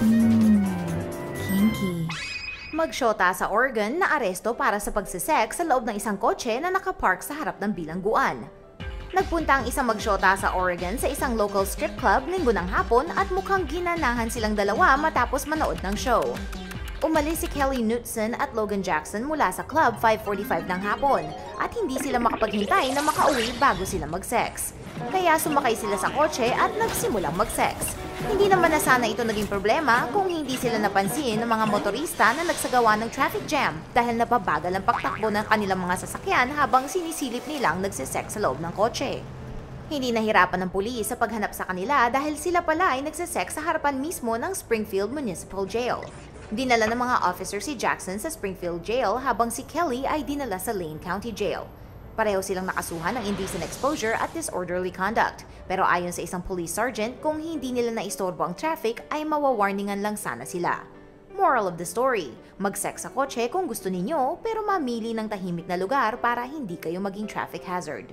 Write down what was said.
Hmm, kinky. Magsyota sa Oregon na aresto para sa pagsisex sa loob ng isang kotse na nakapark sa harap ng bilangguan. Nagpunta ang isang magsyota sa Oregon sa isang local strip club linggo ng hapon at mukhang ginanahan silang dalawa matapos manood ng show. Umalis si Kelly Knutson at Logan Jackson mula sa club 5.45 ng hapon at hindi sila makapaghintay na makauwi bago sila mag-sex. Kaya sumakay sila sa kotse at nagsimulang mag-sex. Hindi naman na sana ito naging problema kung hindi sila napansin ng mga motorista na nagsagawa ng traffic jam dahil napabagal ang pagtakbo ng kanilang mga sasakyan habang sinisilip nilang nagsisex sa loob ng kotse. Hindi nahirapan ng pulis sa paghanap sa kanila dahil sila pala ay nagsisex sa harapan mismo ng Springfield Municipal Jail. Dinala ng mga officer si Jackson sa Springfield Jail habang si Kelly ay dinala sa Lane County Jail. Pareho silang nakasuhan ng indecent exposure at disorderly conduct. Pero ayon sa isang police sergeant, kung hindi nila naistorbo ang traffic ay mawawarningan lang sana sila. Moral of the story, mag-sex sa kotse kung gusto ninyo pero mamili ng tahimik na lugar para hindi kayo maging traffic hazard.